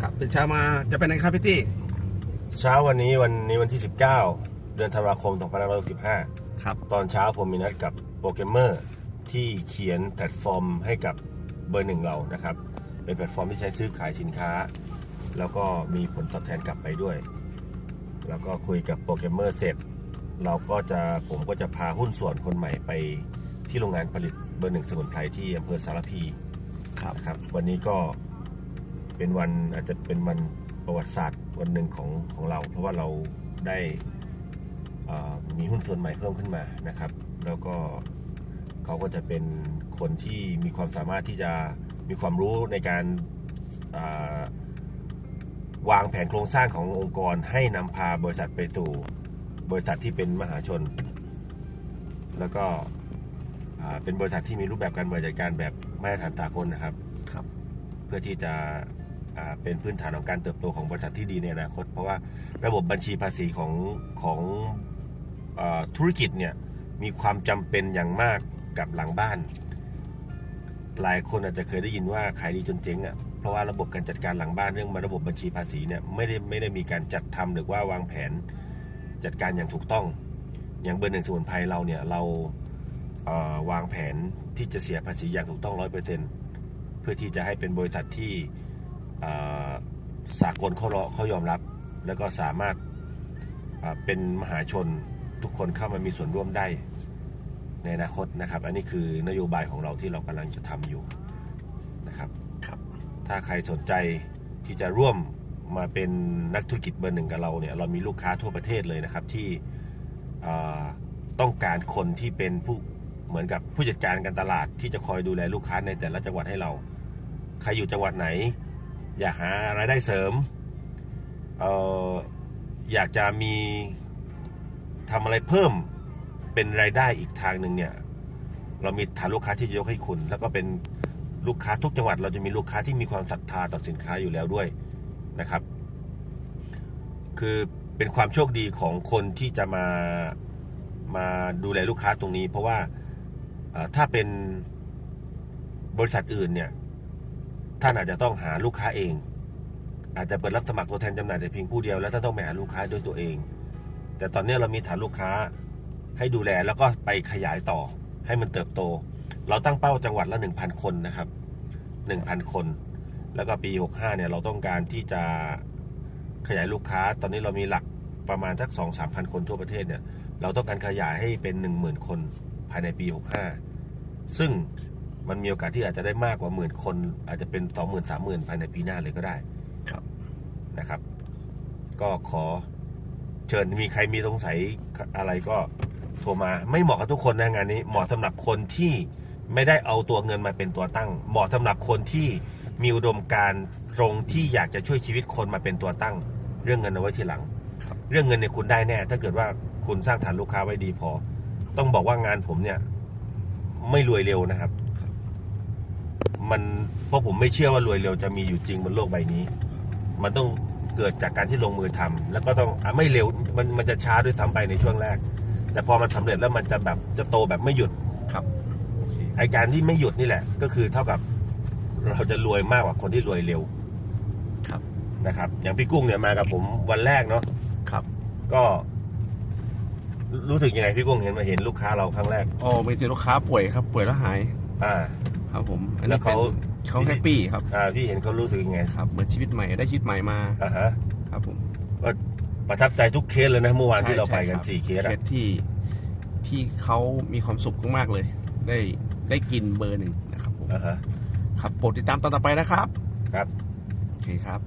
ครับตื่นเช้ามาจะไปไหนครับพี่ตี้เช้าวันนี้วันนี้วันที่ 19 เดือนธันวาคม2565 ครับ ตอนเช้าผมมีนัดกับโปรแกรมเมอร์ที่เขียนแพลตฟอร์มให้กับเบอร์หนึ่งเรานะครับ เป็นแพลตฟอร์มที่ใช้ซื้อขายสินค้า แล้วก็มีผลตอบแทนกลับไปด้วย แล้วก็คุยกับโปรแกรมเมอร์เสร็จ เราก็จะผมก็จะพาหุ้นส่วนคนใหม่ไปที่โรงงานผลิตเบอร์หนึ่งสมุนไพรที่อำเภอสารพีครับนะครับ วันนี้ก็ เป็นวันอาจจะเป็นวันประวัติศาสตร์วันหนึ่งของของเรา เพราะว่าเราได้เอ่อมีหุ้นส่วนใหม่เพิ่มขึ้นมานะครับ แล้วก็เขาก็จะเป็นคนที่มีความสามารถที่จะมีความรู้ในการอ่าวางแผนโครงสร้างขององค์กรให้นำพาบริษัทไปสู่บริษัทที่เป็นมหาชน แล้วก็อ่าเป็นบริษัทที่มีรูปแบบการบริหารจัดการแบบมาตรฐานสากลนะครับ ครับ เพื่อที่จะอ่า เป็นพื้นฐานของการเติบโตของบริษัทที่ดีในอนาคต เพราะว่าระบบบัญชีภาษีของของอธุรกิจเนี่ยมีความจำเป็นอย่างมากกับหลังบ้าน หลายคนอาจจะเคยได้ยินว่าขายดีจนเจ๊งอะเพราะว่าระบบการจัดการหลังบ้านเรื่องระบบบัญชีภาษีเนี่ยไม่ได้ไม่ได้มีการจัดทำหรือว่าวางแผนจัดการอย่างถูกต้อง อย่างเบอร์หนึ่งสมุนไพรเราเนี่ยเราเวางแผนที่จะเสียภาษีอย่างถูกต้องร้อยเปอร์เซ็นเพื่อที่จะให้เป็นบริษัทที่ สากลเขารอเขายอมรับ แล้วก็สามารถอ่าเป็นมหาชนทุกคนเข้ามามีส่วนร่วมได้ในอนาคตนะครับ อันนี้คือนโยบายของเราที่เรากำลังจะทำอยู่นะครับครับ ถ้าใครสนใจที่จะร่วมมาเป็นนักธุรกิจเบอร์หนึ่งกับเราเนี่ยเรามีลูกค้าทั่วประเทศเลยนะครับที่อ่าต้องการคนที่เป็นผู้เหมือนกับผู้จัดการการตลาดที่จะคอยดูแลลูกค้าในแต่ละจังหวัดให้เรา ใครอยู่จังหวัดไหน อยากหารายได้เสริมเอออยากจะมีทำอะไรเพิ่มเป็นรายได้อีกทางหนึ่งเนี่ยเรามีฐานลูกค้าที่จะยกให้คุณ แล้วก็เป็นลูกค้าทุกจังหวัด เราจะมีลูกค้าที่มีความศรัทธาต่อสินค้าอยู่แล้วด้วยนะครับ คือเป็นความโชคดีของคนที่จะมามาดูแลลูกค้าตรงนี้ เพราะว่าถ้าเป็นบริษัทอื่นเนี่ย ท่านอาจจะต้องหาลูกค้าเอง อาจจะเปิดรับสมัครตัวแทนจำหน่ายแต่เพียงผู้เดียวแล้วท่านต้องไปหาลูกค้าด้วยตัวเอง แต่ตอนนี้เรามีฐานลูกค้าให้ดูแลแล้วก็ไปขยายต่อให้มันเติบโต เราตั้งเป้าจังหวัดละหนึ่งพันคนนะครับหนึ่งพันคน แล้วก็ปีหกห้าเนี่ยเราต้องการที่จะขยายลูกค้า ตอนนี้เรามีหลักประมาณสักสองสามพันคนทั่วประเทศเนี่ย เราต้องการขยายให้เป็นหนึ่งหมื่นคนภายในปีหกห้าซึ่ง มันมีโอกาสที่อาจจะได้มากกว่าหมื่นคน อาจจะเป็นสองหมื่นสามหมื่นภายในปีหน้าเลยก็ได้ครับนะครับ ก็ขอเชิญมีใครมีสงสัยอะไรก็โทรมาไม่เหมาะกับทุกคนนะงานนี้ เหมาะสำหรับคนที่ไม่ได้เอาตัวเงินมาเป็นตัวตั้ง เหมาะสำหรับคนที่มีอุดมการณ์ตรงที่อยากจะช่วยชีวิตคนมาเป็นตัวตั้ง เรื่องเงินเอาไว้ทีหลังครับเรื่องเงินเนี่ยคุณได้แน่ ถ้าเกิดว่าคุณสร้างฐานลูกค้าไว้ดีพอ ต้องบอกว่างานผมเนี่ย ไม่รวยเร็วนะครับ มันเพราะผมไม่เชื่อว่ารวยเร็วจะมีอยู่จริงบนโลกใบนี้ มันต้องเกิดจากการที่ลงมือทำแล้วก็ต้องอะไม่เร็วมันมันจะช้าด้วยซ้ำไปในช่วงแรก แต่พอมันสำเร็จแล้วมันจะแบบจะโตแบบไม่หยุดครับโอเคไอการที่ไม่หยุดนี่แหละ ก็คือเท่ากับเราจะรวยมากกว่าคนที่รวยเร็วครับนะครับ อย่างพี่กุ้งเนี่ยมากับผมวันแรกเนาะครับ ก็รู้รู้สึกยังไงพี่กุ้งเห็นมาเห็นลูกค้าเราครั้งแรกโอ้มีแต่ลูกค้าป่วยครับ ป่วยแล้วหาย อ่า ครับผมอันแล้นี้วเป็นเขาเขาแฮปปี้ครับอ่าพี่เห็นเขารู้สึกยังไงครับเหมือนชีวิตใหม่ได้ชีวิตใหม่มาอ่าฮะครับผมก็ประทับใจทุกเคสเลยนะเมื่อวานที่เราไปกันใช่สี่เคสเคอะสที่ที่เขามีความสุขมากๆเลย ได้ได้กินเบอร์หนึ่งนะครับผมอ่าฮะ ครับโปรดติดตามตอนต่อไปนะครับครับ โอเคครับ